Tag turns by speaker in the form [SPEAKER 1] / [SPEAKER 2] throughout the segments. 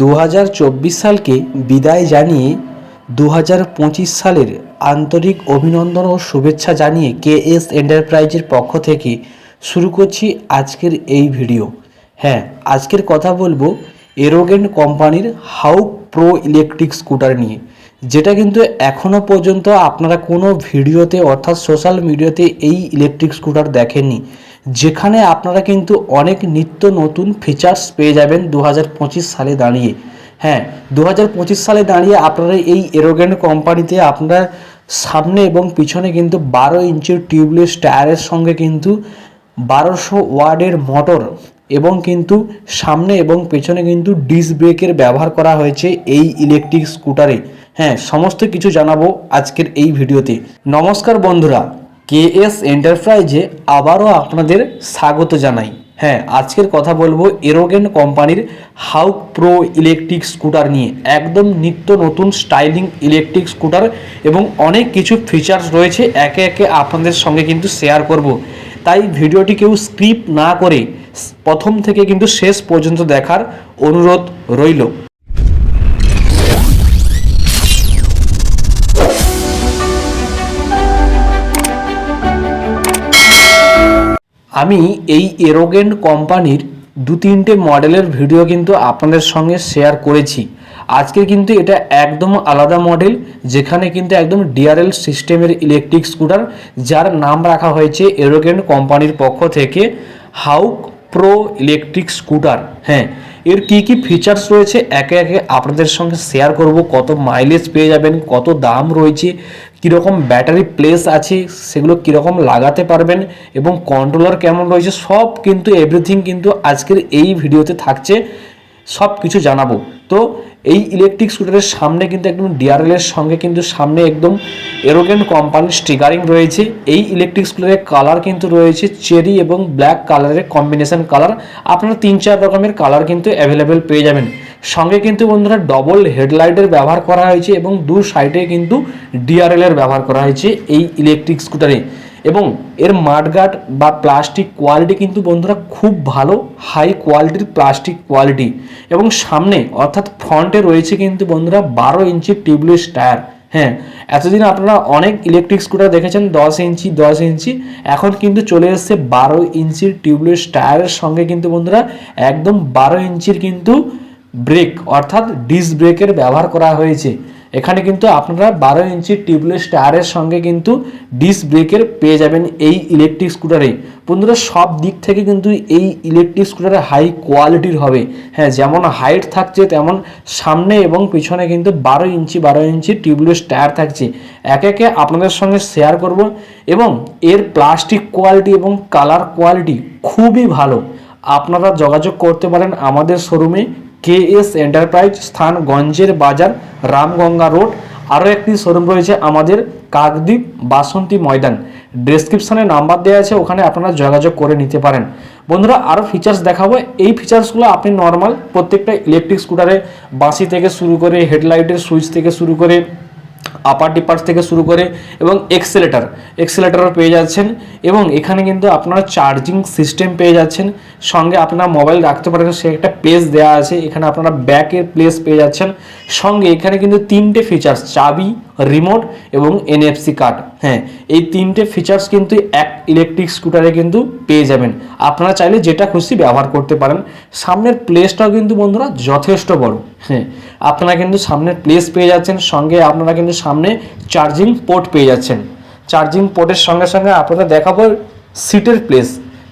[SPEAKER 1] দু হাজার চব্বিশ সালকে বিদায় জানিয়ে দু হাজার পঁচিশ সালের আন্তরিক অভিনন্দন ও শুভেচ্ছা জানিয়ে কে এস এন্টারপ্রাইজের পক্ষ থেকে শুরু করছি আজকের এই ভিডিও। হ্যাঁ আজকের কথা বলব এরোগেন কোম্পানির হাউ প্রো ইলেকট্রিক স্কুটার নিয়ে। যেটা কিন্তু এখনও পর্যন্ত আপনারা কোনো ভিডিওতে অর্থাৎ সোশ্যাল মিডিয়াতে এই ইলেকট্রিক স্কুটার দেখেননি। যেখানে আপনারা কিন্তু অনেক নিত্য নতুন ফিচার্স পেয়ে যাবেন দু হাজার পঁচিশ সালে দাঁড়িয়ে। হ্যাঁ দু হাজার পঁচিশ সালে দাঁড়িয়ে আপনারা এই এরোগেন্ট কোম্পানিতে আপনারা সামনে এবং পিছনে কিন্তু বারো ইঞ্চির টিউবলেস টায়ারের সঙ্গে কিন্তু বারোশো ওয়ার্ডের মোটর এবং কিন্তু সামনে এবং পেছনে কিন্তু ডিস্ক ব্রেকের ব্যবহার করা হয়েছে এই ইলেকট্রিক স্কুটারে হ্যাঁ সমস্ত কিছু জানাব আজকের এই ভিডিওতে। নমস্কার বন্ধুরা কে এস এন্টারপ্রাইজে আবারও আপনাদের স্বাগত জানাই। হ্যাঁ আজকের কথা বলব এরোগেন কোম্পানির হাউক প্রো ইলেকট্রিক স্কুটার নিয়ে। একদম নিত্য নতুন স্টাইলিং ইলেকট্রিক স্কুটার এবং অনেক কিছু ফিচার্স রয়েছে একে একে আপনাদের সঙ্গে কিন্তু শেয়ার করব। তাই ভিডিওটি কেউ স্ক্রিপ না করে প্রথম থেকে কিন্তু শেষ পর্যন্ত দেখার অনুরোধ রইল। আমি এই এরোগেন্ট কোম্পানির দু তিনটে মডেলের ভিডিও কিন্তু আপনাদের সঙ্গে শেয়ার করেছি। আজকে কিন্তু এটা একদম আলাদা মডেল, যেখানে কিন্তু একদম ডিআরএল সিস্টেমের ইলেকট্রিক স্কুটার, যার নাম রাখা হয়েছে এরোগেন্ট কোম্পানির পক্ষ থেকে হাউক প্রো ইলেকট্রিক স্কুটার। হ্যাঁ এর কি কি ফিচার্স রয়েছে একে একে আপনাদের সঙ্গে শেয়ার করব, কত মাইলেজ পেয়ে যাবেন, কত দাম রয়েছে কীরকম ব্যাটারি প্লেস আছে, সেগুলো কীরকম লাগাতে পারবেন এবং কন্ট্রোলার কেমন রয়েছে, সব কিন্তু এভরিথিং কিন্তু আজকের এই ভিডিওতে থাকছে সব কিছু জানাব। তো এই ইলেকট্রিক স্কুটারের সামনে কিন্তু একদম ডিআরএল এর সঙ্গে কিন্তু সামনে একদম এরোগেন কোম্পানির স্টিকারিং রয়েছে। এই ইলেকট্রিক স্কুটারের কালার কিন্তু রয়েছে চেরি এবং ব্ল্যাক কালারের কম্বিনেশন কালার আপনারা তিন চার রকমের কালার কিন্তু অ্যাভেলেবেল পেয়ে যাবেন। সঙ্গে কিন্তু বন্ধুরা ডবল হেডলাইটের ব্যবহার করা হয়েছে এবং দু সাইডে কিন্তু ডিআরএল এর ব্যবহার করা হয়েছে এই ইলেকট্রিক স্কুটারে এবং এর মাঠগার্ড বা প্লাস্টিক কোয়ালিটি কিন্তু বন্ধুরা খুব ভালো হাই কোয়ালিটির প্লাস্টিক কোয়ালিটি এবং সামনে অর্থাৎ ফ্রন্টে রয়েছে কিন্তু বন্ধুরা বারো ইঞ্চি টিউবলেস টায়ার হ্যাঁ এতদিন আপনারা অনেক ইলেকট্রিক স্কুটার দেখেছেন, দশ ইঞ্চি দশ ইঞ্চি এখন কিন্তু চলে এসছে বারো ইঞ্চির টিউবলেস টায়ারের সঙ্গে কিন্তু বন্ধুরা একদম বারো ইঞ্চির কিন্তু ব্রেক অর্থাৎ ডিস্ক ব্রেকের ব্যবহার করা হয়েছে। এখানে কিন্তু আপনারা বারো ইঞ্চি টিউবলেস টায়ারের সঙ্গে কিন্তু ডিস্ক ব্রেকের পেয়ে যাবেন এই ইলেকট্রিক স্কুটারে বন্ধুরা, সব দিক থেকে কিন্তু এই ইলেকট্রিক স্কুটারে হাই কোয়ালিটির হবে। হ্যাঁ যেমন হাইট থাকছে, তেমন সামনে এবং পিছনে কিন্তু বারো ইঞ্চি বারো ইঞ্চি টিউবলেস টায়ার থাকছে। একে একে আপনাদের সঙ্গে শেয়ার করব এবং এর প্লাস্টিক কোয়ালিটি এবং কালার কোয়ালিটি খুবই ভালো। আপনারা যোগাযোগ করতে পারেন আমাদের শোরুমে কে এস এন্টারপ্রাইজ স্থান গঞ্জের বাজার, রামগঙ্গা রোড। আরও একটি শোরুম রয়েছে আমাদের কাকদ্বীপ বাসন্তী ময়দান। ডেসক্রিপশানে নাম্বার দেওয়া আছে, ওখানে আপনারা যোগাযোগ করে নিতে পারেন। বন্ধুরা, আরও ফিচার্স দেখাবো। এই ফিচার্সগুলো আপনি নর্মাল প্রত্যেকটা ইলেকট্রিক স্কুটারে বাঁশি থেকে শুরু করে হেডলাইটের সুইচ থেকে শুরু করে আপার ডিপার্টস থেকে শুরু করে এবং এক্সেলেটার এক্সেলেটারও পেয়ে যাচ্ছেন এবং এখানে কিন্তু আপনারা চার্জিং সিস্টেম পেয়ে যাচ্ছেন। সঙ্গে আপনারা মোবাইল রাখতে পারেন, সে একটা প্লেস দেওয়া আছে, এখানে আপনারা ব্যাকের প্লেস পেয়ে যাচ্ছেন। সঙ্গে এখানে কিন্তু তিনটে ফিচার্স চাবি রিমোট এবং এনএফসি কার্ড হ্যাঁ এই তিনটে ফিচার্স কিন্তু এক ইলেকট্রিক স্কুটারে কিন্তু পেয়ে যাবেন। আপনারা চাইলে যেটা খুশি ব্যবহার করতে পারেন। সামনের প্লেসটাও কিন্তু বন্ধুরা যথেষ্ট বড়। হ্যাঁ আপনারা কিন্তু সামনের প্লেস পেয়ে যাচ্ছেন, সঙ্গে আপনারা কিন্তু সামনে চার্জিং পোর্ট পেয়ে যাচ্ছেন। চার্জিং পোর্টের সঙ্গে সঙ্গে আপনাদের দেখাবো সিটের প্লেস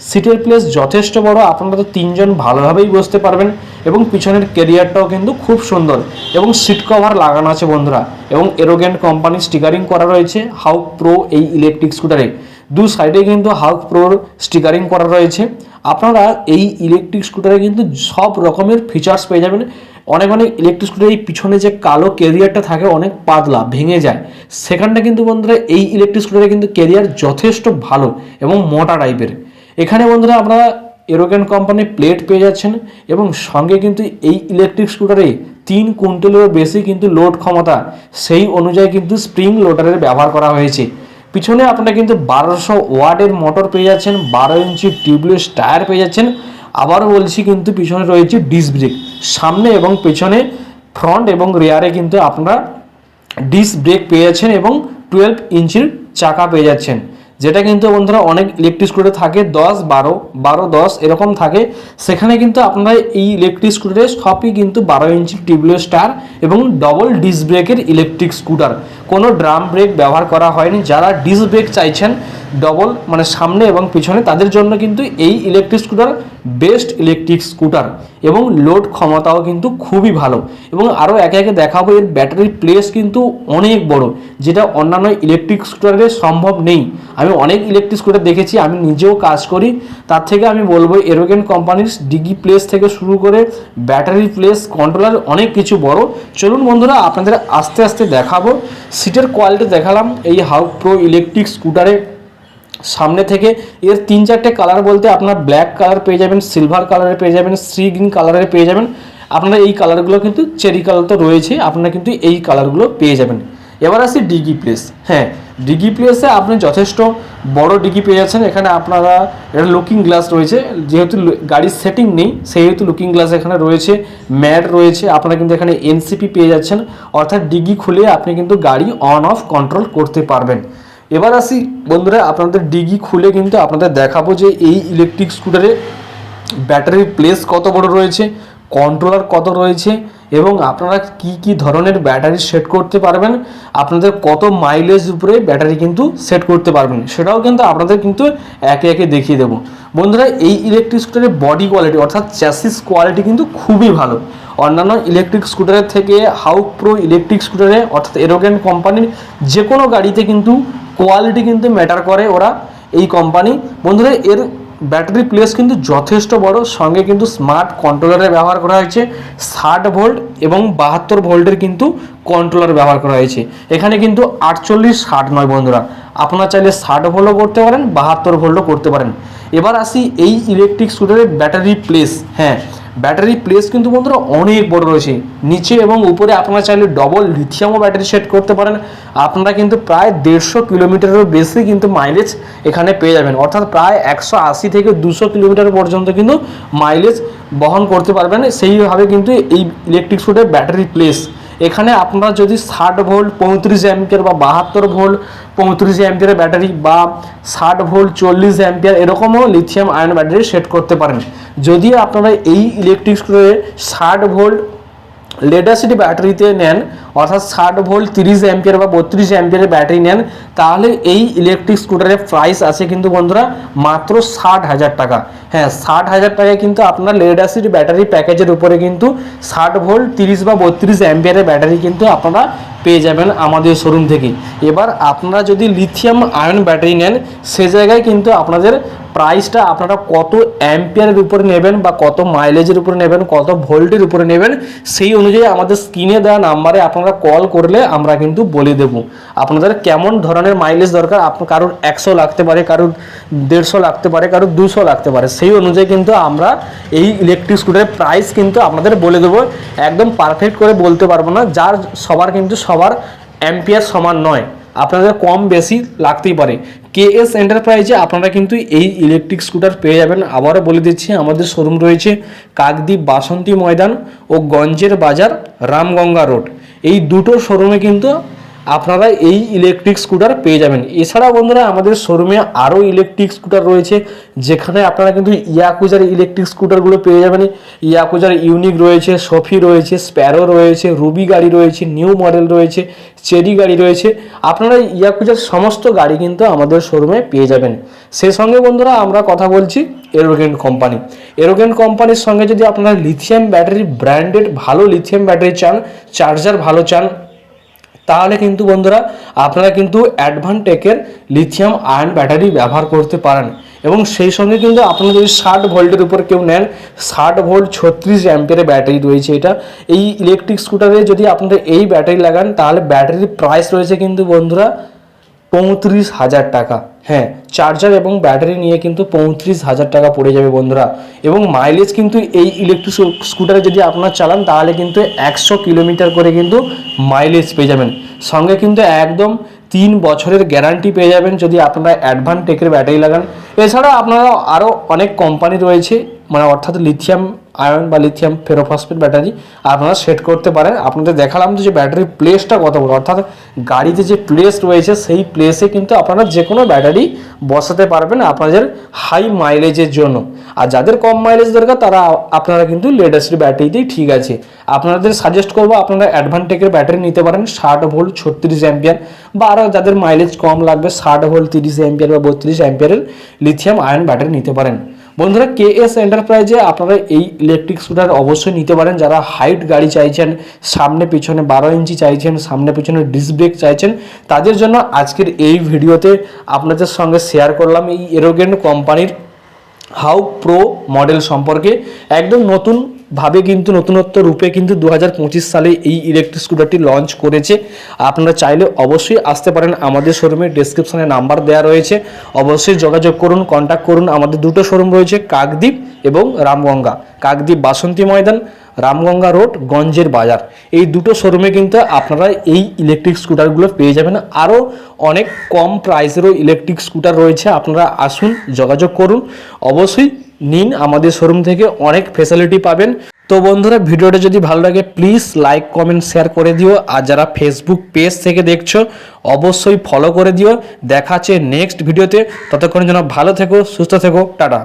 [SPEAKER 1] সিটের প্লেস যথেষ্ট বড়, আপনারা তো তিনজন ভালোভাবেই বসতে পারবেন এবং পিছনের কেরিয়ারটাও কিন্তু খুব সুন্দর এবং সিট কভার লাগানো আছে বন্ধুরা এবং এরোগেন্ট কোম্পানির স্টিকারিং করা রয়েছে হাউক প্রো এই ইলেকট্রিক স্কুটারে দু সাইডে কিন্তু হাউক প্রোর স্টিকারিং করা রয়েছে। আপনারা এই ইলেকট্রিক স্কুটারে কিন্তু সব রকমের ফিচার্স পেয়ে যাবেন। অনেক অনেক ইলেকট্রিক স্কুটারের এই পিছনে যে কালো কেরিয়ারটা থাকে, অনেক পাতলা, ভেঙে যায়। সেখানটা কিন্তু বন্ধুরা, এই ইলেকট্রিক স্কুটারে কিন্তু কেরিয়ার যথেষ্ট ভালো এবং মোটা টাইপের এখানে বন্ধুরা আপনারা এরোগেন কোম্পানির প্লেট পেয়ে যাচ্ছেন এবং সঙ্গে কিন্তু এই ইলেকট্রিক স্কুটারে তিন কুইন্টালেরও বেশি কিন্তু লোড ক্ষমতা। সেই অনুযায়ী কিন্তু স্প্রিং লোডারের ব্যবহার করা হয়েছে। পিছনে আপনারা কিন্তু বারোশো ওয়াটের মোটর পেয়ে যাচ্ছেন, বারো ইঞ্চি টিউবলেস টায়ার পেয়ে যাচ্ছেন। আবারও বলছি কিন্তু পিছনে রয়েছে ডিস্ক ব্রেক সামনে এবং পেছনে ফ্রন্ট এবং রেয়ারে কিন্তু আপনারা ডিস্ক ব্রেক পেয়ে যাচ্ছেন এবং টুয়েলভ ইঞ্চির চাকা পেয়ে যাচ্ছেন। যেটা কিন্তু বন্ধুরা অনেক ইলেকট্রিক স্কুটারে থাকে, দশ, বারো বারো, দশ, এরকম থাকে। সেখানে কিন্তু আপনারা এই ইলেকট্রিক স্কুটারে সবই কিন্তু বারো ইঞ্চি টিবলো স্টার এবং ডবল ডিস্ক ব্রেকের ইলেকট্রিক স্কুটার কোনো ড্রাম ব্রেক ব্যবহার করা হয়নি। যারা ডিস্ক ব্রেক চাইছেন ডবল মানে সামনে এবং পিছনে, তাদের জন্য কিন্তু এই electric scooter best electric scooter এবং লোড ক্ষমতাও কিন্তু খুবই ভালো। এবং আরও একে একে দেখাবো, এর ব্যাটারির প্লেস কিন্তু অনেক বড়, যেটা অন্যান্য ইলেকট্রিক স্কুটারে সম্ভব নেই। আমি অনেক ইলেকট্রিক স্কুটার দেখেছি, আমি নিজেও কাজ করি। তার থেকে আমি বলব এরোগেন কোম্পানির ডিগি প্লেস থেকে শুরু করে ব্যাটারি প্লেস কন্ট্রোলার অনেক কিছু বড়। চলুন বন্ধুরা, আপনাদের আস্তে আস্তে দেখাবো। সিটের কোয়ালিটি দেখালাম, এই হাউ প্রো ইলেকট্রিক স্কুটারে সামনে থেকে এর তিন চারটে কালার বলতে আপনার ব্ল্যাক কালার পেয়ে যাবেন সিলভার কালারে পেয়ে যাবেন সি গ্রিন কালারে পেয়ে যাবেন। আপনারা এই কালারগুলো কিন্তু চেরি কালার তো রয়েছে, আপনারা কিন্তু এই কালারগুলো পেয়ে যাবেন। এবার আসি ডিগি প্লেস হ্যাঁ ডিগি প্লেসে আপনি যথেষ্ট বড় ডিগি পেয়ে যাচ্ছেন। এখানে আপনারা এটা লুকিং গ্লাস রয়েছে। যেহেতু গাড়ির সেটিং নেই, সেহেতু লুকিং গ্লাস এখানে রয়েছে। ম্যাট রয়েছে। আপনারা কিন্তু এখানে এনসিপি পেয়ে যাচ্ছেন। অর্থাৎ ডিগি খুলে আপনি কিন্তু গাড়ি অন অফ কন্ট্রোল করতে পারবেন। এবার আসি, বন্ধুরা, আপনাদের ডিগি খুলে কিন্তু আপনাদের দেখাবো যে এই ইলেকট্রিক স্কুটারে ব্যাটারির প্লেস কত বড় রয়েছে কন্ট্রোলার কত রয়েছে, এবং আপনারা কি কি ধরনের ব্যাটারি সেট করতে পারবেন, আপনাদের কত মাইলেজ উপরে ব্যাটারি কিন্তু সেট করতে পারবেন, সেটাও কিন্তু আপনাদের কিন্তু একে একে দেখিয়ে দেবো। বন্ধুরা, এই ইলেকট্রিক স্কুটারের বডি কোয়ালিটি অর্থাৎ চ্যাসিস কোয়ালিটি কিন্তু খুবই ভালো। অন্যান্য ইলেকট্রিক স্কুটারের থেকে হাউ প্রো ইলেকট্রিক স্কুটারে অর্থাৎ এরোগেন কোম্পানির যে কোনো গাড়িতে কিন্তু কোয়ালিটি কিন্তু ম্যাটার করে ওরা এই কোম্পানি বন্ধুরা, এর ব্যাটারি প্লেস কিন্তু যথেষ্ট বড়, সঙ্গে কিন্তু স্মার্ট কন্ট্রোলারের ব্যবহার করা হয়েছে, ষাট ভোল্ট এবং বাহাত্তর ভোল্টের কিন্তু কন্ট্রোলার ব্যবহার করা হয়েছে। এখানে কিন্তু আটচল্লিশ, ষাট নয় বন্ধুরা। আপনারা চাইলে ষাট ভোল্টও করতে পারেন, বাহাত্তর ভোল্টও করতে পারেন। এবার আসি এই ইলেকট্রিক স্কুটারের ব্যাটারি প্লেস হ্যাঁ ব্যাটারি প্লেস কিন্তু বন্ধুরা অনেক বড় রয়েছে। নিচে এবং উপরে আপনারা চাইলে ডবল লিথিয়ামও ব্যাটারি সেট করতে পারেন। আপনারা কিন্তু প্রায় দেড়শো কিলোমিটারেরও বেশি কিন্তু মাইলেজ এখানে পেয়ে যাবেন। অর্থাৎ প্রায় একশো আশি থেকে দুশো কিলোমিটার পর্যন্ত কিন্তু মাইলেজ বহন করতে পারবেন। সেইভাবে কিন্তু এই ইলেকট্রিক স্কুটের ব্যাটারি প্লেস এখানে আপনারা যদি ষাট ভোল্ট, পঁয়ত্রিশ অ্যাম্পিয়ার বা বাহাত্তর ভোল্ট, পঁয়ত্রিশ অ্যাম্পিয়ারের ব্যাটারি বা ষাট ভোল্ট, চল্লিশ অ্যাম্পিয়ার এরকমও লিথিয়াম আয়ন ব্যাটারি সেট করতে পারেন। যদি আপনারা এই ইলেকট্রিক স্কুটারে ষাট ভোল্ট লেডাসিটি ব্যাটারিতে নেন, অর্থাৎ ষাট ভোল্ট তিরিশ অ্যাম্পিয়ার বা বত্রিশ অ্যাম্পিয়ারের ব্যাটারি নেন, তাহলে এই ইলেকট্রিক স্কুটারের প্রাইস আছে কিন্তু বন্ধুরা মাত্র ষাট হাজার টাকা। হ্যাঁ ষাট হাজার টাকায় কিন্তু আপনার লেডাসিটি ব্যাটারি প্যাকেজের উপরে কিন্তু ষাট ভোল্ট তিরিশ বা বত্রিশ অ্যাম্পিয়ারের ব্যাটারি কিন্তু আপনারা পেয়ে যাবেন আমাদের শোরুম থেকে। এবার আপনারা যদি লিথিয়াম আয়ন ব্যাটারি নেন, সে জায়গায় কিন্তু আপনাদের প্রাইসটা আপনারা কত অ্যাম্পিয়ারের উপরে নেবেন বা কত মাইলেজের উপরে নেবেন, কত ভোল্টের উপরে নেবেন, সেই অনুযায়ী আমাদের স্ক্রিনে দেওয়া নাম্বারে আপনারা কল করলে আমরা কিন্তু বলে দেব। আপনাদের কেমন ধরনের মাইলেজ দরকার আপনার কারোর একশো লাগতে পারে, কারোর দেড়শো লাগতে পারে, কারোর দুশো লাগতে পারে, সেই অনুযায়ী কিন্তু আমরা এই ইলেকট্রিক স্কুটারের প্রাইস কিন্তু আপনাদের বলে দেবো। একদম পারফেক্ট করে বলতে পারব না, যার সবার কিন্তু সবার অ্যাম্পিয়ার সমান নয়। আপনাদের কম বেশি লাগতেই পারে। কে এস এন্টারপ্রাইজে আপনারা কিন্তু এই ইলেকট্রিক স্কুটার পেয়ে যাবেন। আবারও বলে দিচ্ছি, আমাদের শোরুম রয়েছে কাকদ্বীপ বাসন্তী ময়দান ও গঞ্জের বাজার রামগঙ্গা রোড এই দুটো শোরুমে কিন্তু আপনারা এই ইলেকট্রিক স্কুটার পেয়ে যাবেন। এছাড়া বন্ধুরা, আমাদের শোরুমে আরও ইলেকট্রিক স্কুটার রয়েছে, যেখানে আপনারা কিন্তু ইয়াকুজার ইলেকট্রিক স্কুটারগুলো পেয়ে যাবেন। ইয়াকুজার ইউনিক রয়েছে সফি রয়েছে স্প্যারো রয়েছে রুবি গাড়ি রয়েছে নিউ মডেল রয়েছে চেরি গাড়ি রয়েছে। আপনারা ইয়াকুজার সমস্ত গাড়ি কিন্তু আমাদের শোরুমে পেয়ে যাবেন। সেই সঙ্গে বন্ধুরা, আমরা কথা বলছি এরোগেন কোম্পানি এরোগেন কোম্পানির সঙ্গে যদি আপনারা লিথিয়াম ব্যাটারি ব্র্যান্ডেড ভালো লিথিয়াম ব্যাটারি চান চার্জার ভালো চান তাহলে কিন্তু বন্ধুরা, আপনারা কিন্তু অ্যাডভান্টেকের লিথিয়াম আয়ন ব্যাটারি ব্যবহার করতে পারেন। এবং সেই সঙ্গে কিন্তু আপনারা যদি ষাট ভোল্টের উপর কেউ নেন, ষাট ভোল্ট ছত্রিশ অ্যাম্পিয়ারের ব্যাটারি রয়েছে এটা। এই ইলেকট্রিক স্কুটারে যদি আপনারা এই ব্যাটারি লাগান, তাহলে ব্যাটারির প্রাইস রয়েছে কিন্তু বন্ধুরা পঁয়ত্রিশ হাজার টাকা। হ্যাঁ চার্জার এবং ব্যাটারি নিয়ে কিন্তু পঁয়ত্রিশ হাজার টাকা পড়ে যাবে বন্ধুরা। এবং মাইলেজ কিন্তু এই ইলেকট্রিক স্কুটারে যদি আপনার চালান, তাহলে কিন্তু একশো কিলোমিটার করে কিন্তু মাইলেজ পেয়ে যাবেন। সঙ্গে কিন্তু একদম তিন বছরের গ্যারান্টি পেয়ে যাবেন যদি আপনারা অ্যাডভান্টেকের ব্যাটারি লাগান। এছাড়া আপনারা আরও অনেক কোম্পানি রয়েছে মানে অর্থাৎ লিথিয়াম আয়ন বা লিথিয়াম ফেরোফসফেট ব্যাটারি আপনারা সেট করতে পারেন। আপনাদের দেখালাম যে ব্যাটারির প্লেসটা কত বড়, অর্থাৎ গাড়িতে যে প্লেস রয়েছে, সেই প্লেসে কিন্তু আপনারা যে কোনো ব্যাটারি বসাতে পারবেন আপনাদের হাই মাইলেজের জন্য। আর যাদের কম মাইলেজ দরকার, তারা আপনারা কিন্তু লেটেস্ট ব্যাটারিতেই ঠিক আছে। আপনাদের সাজেস্ট করব আপনারা অ্যাডভান্টেকের ব্যাটারি নিতে পারেন, ষাট ভোল্ট ছত্রিশ অ্যাম্পিয়ার বা আরও যাদের মাইলেজ কম লাগবে, ষাট ভোল্ট তিরিশ অ্যাম্পিয়ার বা বত্রিশ অ্যাম্পিয়ারের লিথিয়াম আয়ন ব্যাটারি নিতে পারেন। বন্ধুরা কে এস এন্টারপ্রাইজে আপনারা এই ইলেকট্রিক স্কুটার অবশ্যই নিতে পারেন। যারা হাইট গাড়ি চাইছেন, সামনে পিছনে বারো ইঞ্চি চাইছেন, সামনে পিছনে ডিস্ক ব্রেক চাইছেন, তাদের জন্য আজকের এই ভিডিওতে আপনাদের সঙ্গে শেয়ার করলাম এই এরোগেন কোম্পানির হাউ প্রো মডেল সম্পর্কে। একদম নতুন ভাবে কিন্তু নতুনত্ব রূপে কিন্তু দু হাজার পঁচিশ সালে এই ইলেকট্রিক স্কুটারটি লঞ্চ করেছে। আপনারা চাইলে অবশ্যই আসতে পারেন আমাদের শোরুমে ডেসক্রিপশনে নাম্বার দেওয়া রয়েছে। অবশ্যই যোগাযোগ করুন কন্ট্যাক্ট করুন। আমাদের দুটো শোরুম রয়েছে, কাকদ্বীপ এবং রামগঙ্গা। কাকদ্বীপ বাসন্তী ময়দান, রামগঙ্গা রোড গঞ্জের বাজার। এই দুটো শোরুমে কিন্তু আপনারা এই ইলেকট্রিক স্কুটারগুলো পেয়ে যাবেন। আরও অনেক কম প্রাইসেরও ইলেকট্রিক স্কুটার রয়েছে। আপনারা আসুন, যোগাযোগ করুন। অবশ্যই নিন, আমাদের শোরুম থেকে অনেক ফেসিলিটি পাবেন। তো বন্ধুরা, ভিডিওটা যদি ভালো লাগে প্লিজ লাইক কমেন্ট শেয়ার করে দিও। আর যারা ফেসবুক পেজ থেকে দেখছ, অবশ্যই ফলো করে দিও। দেখাচ্ছে নেক্সট ভিডিওতে। ততক্ষণের জন্য ভালো থেকো, সুস্থ থেকো, টাটা।